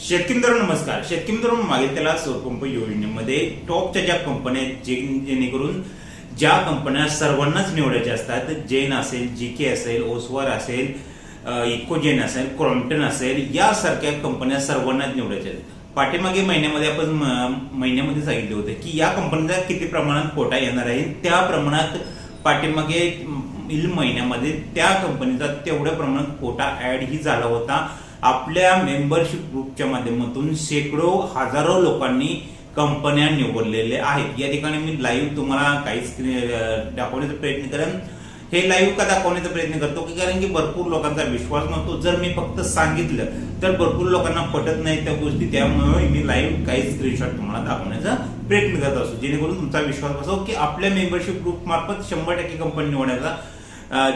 शेतकरी मित्रांनो नमस्कार. शेतकरी मित्रांनो मागे त्याला सौरपंप योजनेमध्ये टॉपच्या ज्या कंपन्या आहेत, जे जेणेकरून ज्या कंपन्या सर्वांनाच निवडायच्या असतात जेन असेल जी के असेल ओसवार असेल इकोजेन असेल क्रॉम्प्टन असेल यासारख्या कंपन्या सर्वांनाच निवडायच्या आहेत. पाठीमागे महिन्यामध्ये आपण म- महिन्यामध्ये सांगितले होते की या कंपनीचा किती प्रमाणात कोटा येणार आहे त्या प्रमाणात पाठीमागे महिन्यामध्ये त्या कंपनीचा तेवढ्या प्रमाणात कोटा ऍड ही झाला होता. आपल्या मेंबरशिप ग्रुपच्या माध्यमातून शेकडो हजारो लोकांनी कंपन्या निवडलेल्या आहेत. या ठिकाणी मी लाईव्ह तुम्हाला काहीच स्क्रीन दाखवण्याचा प्रयत्न करेन. हे लाईव्ह का दाखवण्याचा प्रयत्न करतो की कारण की भरपूर लोकांचा विश्वास नव्हतो. जर मी फक्त सांगितलं तर भरपूर लोकांना पटत नाही त्या गोष्टी. त्यामुळे मी लाईव्ह काही स्क्रीनशॉट तुम्हाला दाखवण्याचा प्रयत्न करत असतो. जेणेकरून तुमचा विश्वास बसो की आपल्या मेंबरशिप ग्रुप मार्फत शंभर टक्के कंपनी निवडण्याचा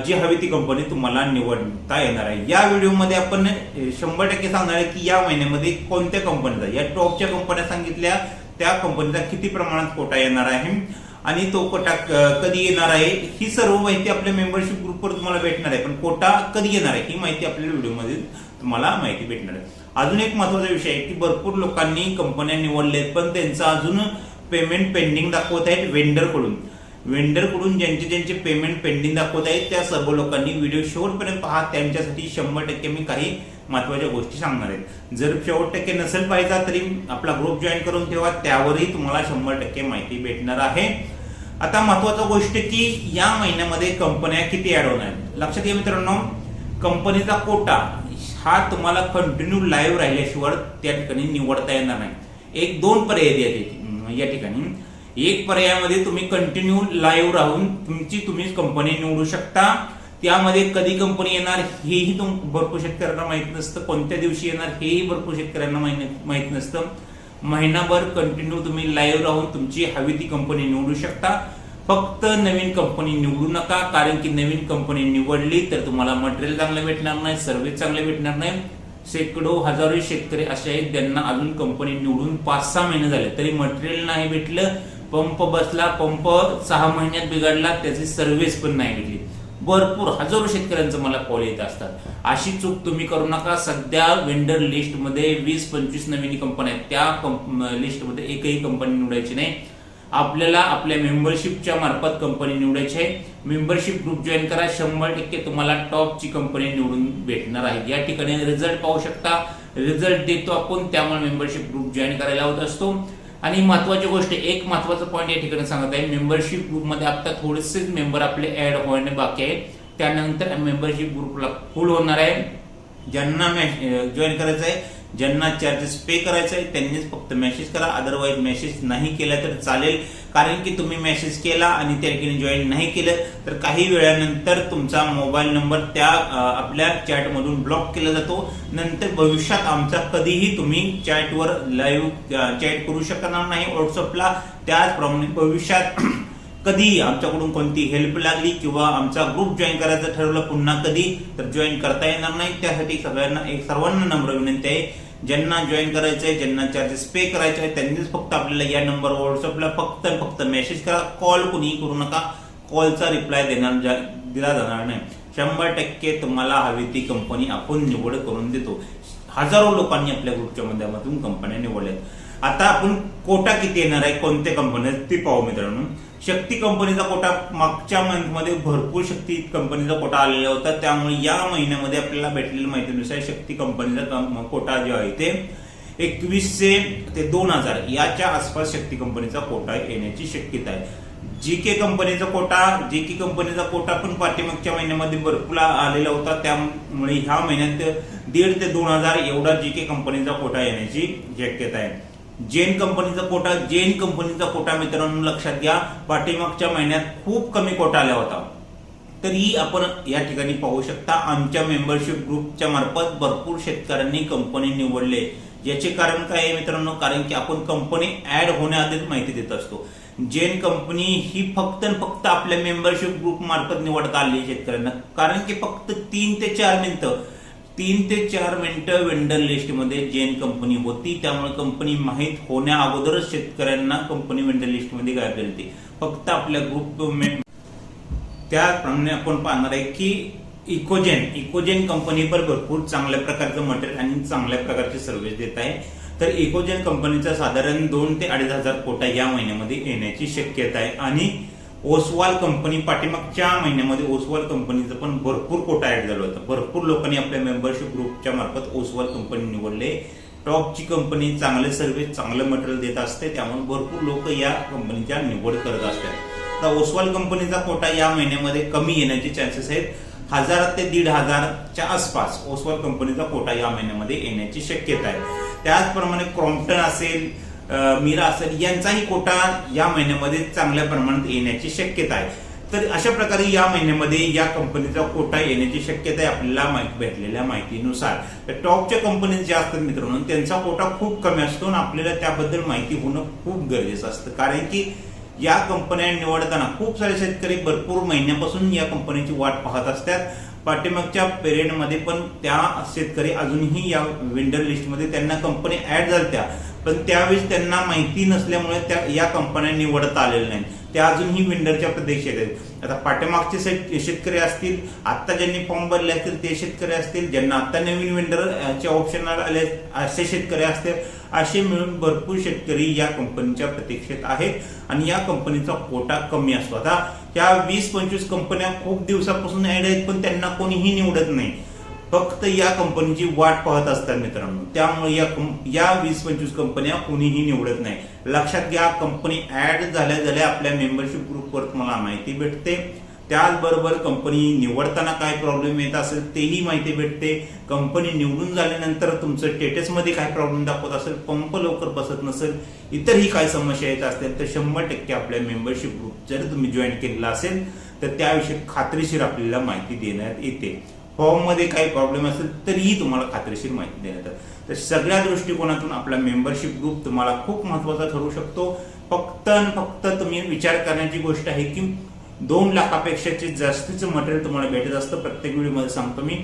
जी हवी ती कंपनी तुम्हाला निवडता येणार आहे. या व्हिडिओमध्ये आपण शंभर टक्के सांगणार आहे की या महिन्यामध्ये कोणत्या कंपनीचा या टॉपच्या कंपन्या सांगितल्या त्या कंपनीचा किती प्रमाणात कोटा येणार आहे आणि तो कोटा कधी येणार आहे ही सर्व माहिती आपल्या मेंबरशिप ग्रुपवर तुम्हाला भेटणार आहे. पण कोटा कधी येणार आहे ही माहिती आपल्या व्हिडिओमध्ये तुम्हाला माहिती भेटणार आहे. अजून एक महत्त्वाचा विषय आहे की भरपूर लोकांनी कंपन्या निवडल्या आहेत पण त्यांचं अजून पेमेंट पेंडिंग दाखवत आहेत वेंडरकडून वेंडरकडून ज्यांचे ज्यांचे पेमेंट पेंडिंग दाखवत आहेत त्या सर्व लोकांनी व्हिडिओ शेवटपर्यंत पहा. त्यांच्यासाठी शंभर टक्के मी काही महत्त्वाच्या गोष्टी सांगणार आहेत जर शेवट टक्के नसेल पाहिजे तरी आपला ग्रुप जॉईन करून ठेवा. त्यावरही तुम्हाला शंभर टक्के माहिती भेटणार आहे. आता महत्वाचं गोष्ट की या महिन्यामध्ये कंपन्या किती ऍड होणार आहेत? लक्षात घ्या मित्रांनो कंपनीचा कोटा हा तुम्हाला कंटिन्यू लाईव्ह राहिल्याशिवाय त्या ठिकाणी निवडता येणार नाही. एक दोन पर्याय या ठिकाणी एक पर्यायामध्ये तुम्ही कंटिन्यू लाईव्ह राहून तुमची तुम्ही कंपनी निवडू शकता. त्यामध्ये कधी कंपनी येणार हेही तुम भरपूर शेतकऱ्यांना माहीत नसतं. कोणत्या दिवशी येणार हेही भरपूर शेतकऱ्यांना माहीत नसतं. महिनाभर कंटिन्यू तुम्ही लाईव्ह राहून तुमची हवी ती कंपनी निवडू शकता. फक्त नवीन कंपनी निवडू नका कारण की नवीन कंपनी निवडली तर तुम्हाला मटेरियल चांगलं भेटणार नाही सर्व्हिस चांगले भेटणार नाही. शेकडो हजारो शेतकरी असे आहेत ज्यांना अजून कंपनी निवडून पाच सहा महिने झाले तरी मटेरियल नाही भेटलं पंप बसला पंप सहा महिन्यात बिघडला त्याची सर्व्हिस पण नाही भेटली. भरपूर हजारो शेतकऱ्यांचं मला कॉल येत असतात. अशी चूक तुम्ही करू नका. सध्या वेंडर लिस्टमध्ये वीस पंचवीस नवीन कंपन्या आहेत. त्या लिस्टमध्ये एकही कंपनी निवडायची नाही. आपल्याला आपल्या मेंबरशिपच्या मार्फत कंपनी निवडायची आहे. मेंबरशिप ग्रुप जॉईन करा. शंभर टक्के तुम्हाला टॉपची कंपनी निवडून भेटणार आहे. या ठिकाणी रिझल्ट पाहू शकता. रिझल्ट देतो आपण. त्यामुळे मेंबरशिप ग्रुप जॉईन करायला होत असतो. आणि महत्वाची गोष्ट एक महत्त्वाचा पॉईंट या ठिकाणी सांगत आहे मेंबरशिप ग्रुपमध्ये आता थोडेसेच मेंबर आपले ऍड होणे बाकी आहे त्यानंतर मेंबरशिप ग्रुपला फुल होणार आहे. ज्यांना जॉईन करायचं आहे ज्यांना चार्जेस पे करायचं आहे त्यांनीच फक्त मेसेज करा. अदरवाईज मेसेज नाही केला तर चालेल. कारण की तुम्ही मेसेज केला आणि त्या ठिकाणी जॉईन नाही केलं तर काही वेळानंतर तुमचा मोबाईल नंबर त्या आपल्या चॅटमधून ब्लॉक केला जातो. नंतर भविष्यात आमचा कधीही तुम्ही चॅटवर लाईव्ह चॅट करू शकणार नाही. व्हॉट्सअपला त्याचप्रमाणे भविष्यात कधी आमच्याकडून कोणती हेल्प लागली किंवा आमचा ग्रुप जॉईन करायचं ठरवलं पुन्हा कधी तर जॉईन करता येणार नाही. त्यासाठी सगळ्यांना एक सर्वांना नम्र विनंती आहे. ज्यांना जॉईन करायचं आहे ज्यांना चार्जेस पे करायचे आहे त्यांनीच फक्त आपल्याला या नंबर व्हॉट्सअपला फक्त फक्त मेसेज करा. कॉल कुणीही करू नका. कॉलचा रिप्लाय देणार दिला जाणार नाही. शंभर टक्के तुम्हाला हवी ती कंपनी आपण निवड करून देतो. हजारो लोकांनी आपल्या ग्रुपच्या माध्यमातून कंपन्या निवडल्या आता आपण कोटा किती येणार आहे? कोणत्या कंपन्या ते पाहू मित्रांनो. शक्ती कंपनीचा कोटा मागच्या मंथमध्ये भरपूर शक्ती कंपनीचा कोटा आलेला होता. त्यामुळे या महिन्यामध्ये आपल्याला भेटलेल्या माहितीनुसार शक्ती कंपनीचा कोटा जो आहे ते एकवीसशे ते दोन हजार याच्या आसपास शक्ती कंपनीचा कोटा येण्याची शक्यता आहे. जी के कंपनीचा कोटा जी के कंपनीचा कोटा पण पाठीमागच्या महिन्यामध्ये भरपूर आलेला होता. त्यामुळे ह्या महिन्यात दीड ते दोन हजार एवढा जी के कंपनीचा कोटा येण्याची शक्यता आहे. जेन कंपनीचा कोटा जेन कंपनीचा कोटा मित्रांनो लक्षात घ्या. पाठीमागच्या महिन्यात खूप कमी कोटा आला होता. तरी आपण या ठिकाणी पाहू शकता आमच्या मेंबरशिप ग्रुपच्या मार्फत भरपूर शेतकऱ्यांनी कंपनी निवडले. याचे कारण काय आहे मित्रांनो? कारण की आपण कंपनी ऍड होण्याआधीच माहिती देत असतो. जेन कंपनी ही फक्त फक्त आपल्या मेंबरशिप ग्रुप मार्फत निवडता आली शेतकऱ्यांना. कारण की फक्त तीन ते चार मिनिटं तीन ते चार मिनिटं वेंडर लिस्टमध्ये जेन कंपनी होती. त्यामुळे कंपनी माहीत होण्या अगोदरच शेतकऱ्यांना कंपनी वेंडर लिस्टमध्ये गायब झाली होती. फक्त आपल्या ग्रुप त्याप्रमाणे आपण पाहणार आहे की इकोजेन इकोजेन कंपनी पण भरपूर चांगल्या प्रकारचं मटेरियल आणि चांगल्या प्रकारची सर्व्हिस देत आहे. तर इकोजेन कंपनीचा साधारण दोन ते अडीच हजार कोटा या महिन्यामध्ये येण्याची शक्यता आहे. आणि ओसवाल कंपनी पाठीमागच्या महिन्यामध्ये ओसवाल कंपनीचं पण भरपूर कोटा ऍड झालं होतं. भरपूर लोकांनी आपल्या मेंबरशिप ग्रुपच्या मार्फत ओसवाल कंपनी निवडले. टॉपची कंपनी चांगले सर्व्हिस चांगलं मटेरियल देत असते. त्यामुळे भरपूर लोक या कंपनीच्या निवड करत असतात. तर ओसवाल कंपनीचा कोटा या महिन्यामध्ये कमी येण्याचे चान्सेस आहेत. हजार ते दीड हजारच्या आसपास ओसवाल कंपनीचा कोटा या महिन्यामध्ये येण्याची शक्यता आहे. त्याचप्रमाणे क्रॉम्प्टन असेल मीरा असेल यांचाही कोटा या महिन्यामध्ये चांगल्या प्रमाणात येण्याची शक्यता आहे. तर अशा प्रकारे या महिन्यामध्ये या कंपनीचा कोटा येण्याची शक्यता आहे आपल्याला माहिती भेटलेल्या माहितीनुसार. तर टॉपच्या कंपनीज ज्या असतात मित्रांनो त्यांचा कोटा खूप कमी असतो आणि आपल्याला त्याबद्दल माहिती होणं खूप गरजेचं असतं. कारण की या कंपन्या निवडताना खूप सारे शेतकरी भरपूर महिन्यापासून या कंपनीची वाट पाहत असतात. पाठीमागच्या पिरियडमध्ये पण त्या शेतकरी अजूनही या वेंडर लिस्टमध्ये त्यांना कंपनी ऍड झाल्या पण त्यावेळेस त्यांना माहिती नसल्यामुळे त्या या कंपन्या निवडता आलेल्या नाहीत. त्या अजूनही विंडरच्या प्रतीक्षेत आहेत. आता पाठीमागचे शेतकरी असतील आत्ता ज्यांनी फॉर्म भरले असतील ते शेतकरी असतील. ज्यांना आत्ता नवीन वेंडरचे ऑप्शन आले असे शेतकरी असतील असे मिळून भरपूर शेतकरी या कंपनीच्या प्रतीक्षेत आहेत आणि या कंपनीचा कोटा कमी असतो. आता या वीस पंचवीस कंपन्या खूप दिवसापासून ऍड आहेत पण त्यांना कोणीही निवडत नाही. फक्त या कंपनीची वाट पाहत असतात मित्रांनो. त्यामुळे या या वीस पंचवीस कंपन्या कोणीही निवडत नाही. लक्षात घ्या कंपनी ऍड झाल्या झाल्या आपल्या मेंबरशिप ग्रुपवर तुम्हाला माहिती भेटते. त्याचबरोबर कंपनी निवडताना काय प्रॉब्लेम येत असेल तेही माहिती भेटते. कंपनी निवडून झाल्यानंतर तुमचं स्टेटसमध्ये काय प्रॉब्लेम दाखवत असेल पंप लवकर बसत नसेल इतरही काय समस्या येत असतील तर शंभर टक्के आपल्या मेंबरशिप ग्रुप जर तुम्ही जॉईन केलेला असेल तर त्याविषयी खात्रीशीर आपल्याला माहिती देण्यात येते. फॉर्ममध्ये काही प्रॉब्लेम असेल तरीही तुम्हाला खात्रीशीर माहिती देण्यात तर सगळ्या दृष्टिकोनातून आपला मेंबरशिप ग्रुप तुम्हाला खूप महत्त्वाचा ठरू शकतो. फक्त आणि फक्त तुम्ही विचार करण्याची गोष्ट आहे की दोन लाखापेक्षाचे जास्तीचं मटेरियल तुम्हाला भेटत असतं. प्रत्येक व्हिडिओमध्ये सांगतो मी.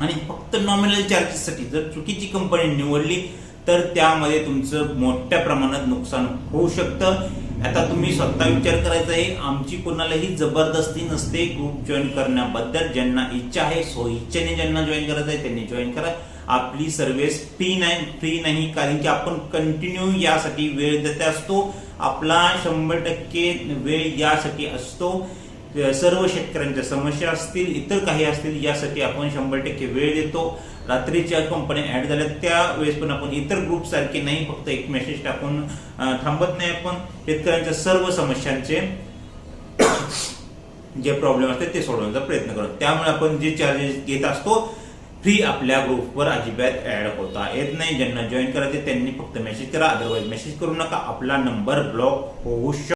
आणि फक्त नॉमिनल चार्जेससाठी जर चुकीची कंपनी निवडली तर त्यामध्ये तुमचं मोठ्या प्रमाणात नुकसान होऊ शकतं. आता तुम्ही स्वतः विचार करायचा आहे आमची कोणालाही जबरदस्ती नसते ग्रुप जॉईन करण्याबद्दल. ज्यांना इच्छा आहे सो इच्छेने ज्यांना जॉईन करायचं आहे त्यांनी जॉईन करा. आपली सर्व्हिस फ्री नाही फ्री नाही कारण की आपण कंटिन्यू यासाठी वेळ देत असतो. आपला शंभर टक्के वेळ यासाठी असतो. सर्व शेतकऱ्यांच्या समस्या असतील इतर काही असतील यासाठी आपण शंभर टक्के वेळ देतो. रात्रीच्या कंपन्या ऍड झाल्या त्यावेळेस पण आपण इतर ग्रुप सारखे नाही फक्त एक मेसेज टाकून थांबत नाही आपण. शेतकऱ्यांच्या सर्व समस्यांचे जे प्रॉब्लेम असतात ते सोडवण्याचा प्रयत्न करतो. त्यामुळे आपण जे चार्जेस घेत असतो फ्री आपल्या ग्रुपवर अजिबात ऍड होता येत नाही. ज्यांना जॉईन करायचे त्यांनी फक्त मेसेज करा. अदरवाईज मेसेज करू नका. आपला नंबर ब्लॉक होऊ शकतो